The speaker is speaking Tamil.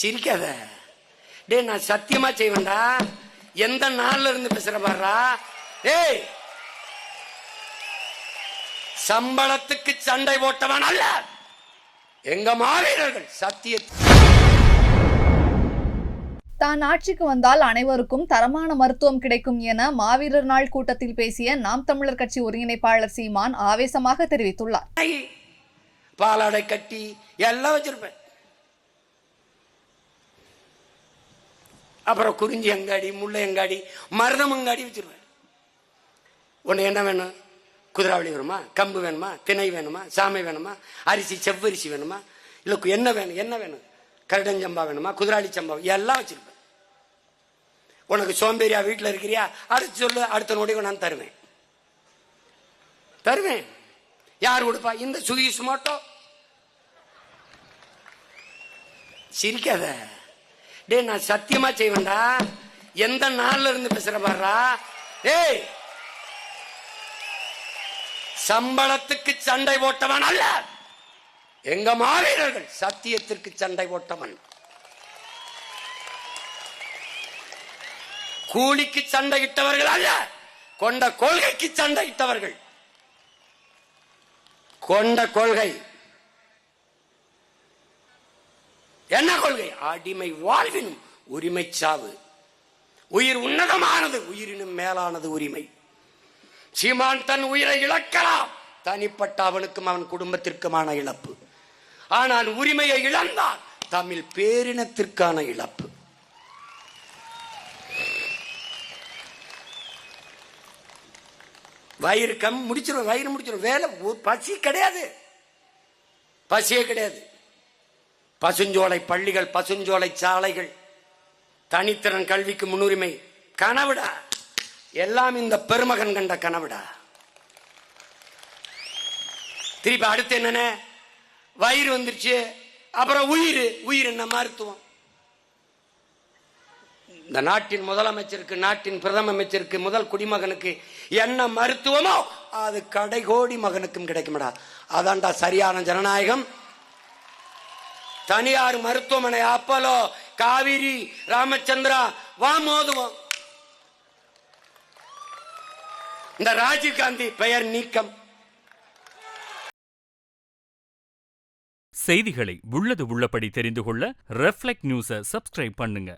சிரிக்காத. டேய் நான் சத்தியமா செய்வேன்டா. எந்த நாள்ல இருந்து பேசுற பாருடா. ஏய் சம்பளத்துக்கு சண்டை போட்டவன் அல்ல. எங்க மாவீரர்கள் சத்திய தான் ஆட்சிக்கு வந்தால் அனைவருக்கும் தரமான மருத்துவம் கிடைக்கும் என மாவீரர் நாள் கூட்டத்தில் பேசிய நாம் தமிழர் கட்சி ஒருங்கிணைப்பாளர் சீமான் ஆவேசமாக தெரிவித்துள்ளார். பாலாடை கட்டி எல்லாம் வச்சிருப்பேன். அப்புறம் குறிஞ்சி அங்காடி முல்லை எங்காடி மருதம் எங்காடி வச்சிருவேன். உன்னை என்ன வேணும்? குதிராவளி வேணுமா? கம்பு வேணுமா? திணை வேணுமா? சாமை வேணுமா? அரிசி செவ்வரிசி வேணுமா? இல்லை என்ன வேணும்? என்ன வேணும்? கரடஞ்சம்பா வேணுமா? குதிராளி சம்பா எல்லாம் வச்சிருப்பேன். உனக்கு சோம்பேறியா வீட்டில் இருக்கிறியா? அடுத்து சொல்லு அடுத்த நொடி நான் தருவேன். தருவேன். யார் கொடுப்பா? இந்த சுகீஸ் மட்டும். சிரிக்காத. டேய் நான் சத்தியமா செய்வேன்டா. எந்த நாள்ல இருந்து பேசுற பாடுறா ஏய் சம்பளத்துக்கு சண்டை போட்டவன் அல்ல. எங்க மாவீரர்கள் சத்தியத்திற்கு சண்டை போட்டவன். கூலிக்கு சண்டையிட்டவர்கள் அல்ல. கொண்ட கொள்கைக்கு சண்டையிட்டவர்கள் கொண்ட கொள்கை. என்ன கொள்கை? அடிமை வாழ்வினும் உரிமை சாவு. உயிர் உன்னதமானது உயிரினும் மேலானது உரிமை. சீமான் தன் உயிரை இழக்கலாம். தனிப்பட்ட அவனுக்கும் அவன் குடும்பத்திற்குமான இழப்பு. ஆனால் உரிமையை இழந்தால் தமிழ் பேரினத்திற்கான இழப்பு. வயிறு கம் முடிச்சிடும் வயிறு முடிச்சிடும் வேலை பசி கிடையாது. பசியே கிடையாது. பசுஞ்சோலை பள்ளிகள் பசுஞ்சோலை சாலைகள் தனித்திறன் கல்விக்கு முன்னுரிமை. கனவுடா. எல்லாம் இந்த பெருமகன் கண்ட கனவுடா. திருப்பி அடுத்து என்னென்ன? வயிறு வந்துருச்சு. அப்புறம் உயிர். உயிர் என்ன மருத்துவம்? இந்த நாட்டின் முதலமைச்சருக்கு நாட்டின் பிரதம அமைச்சருக்கு முதல் குடிமகனுக்கு என்ன மருத்துவமோ அது கடைகோடி மகனுக்கும் கிடைக்கும்டா. அதான்டா சரியான ஜனநாயகம். தனியார் மருத்துவமனை அப்பலோ காவிரி ராமச்சந்திரா வா மோதுவோம். இந்த ராஜீவ் காந்தி பெயர் நீக்கம். செய்திகளை உள்ளது உள்ளபடி தெரிந்து கொள்ள ரெஃப்ளெக்ட் நியூஸை சப்ஸ்கிரைப் பண்ணுங்க.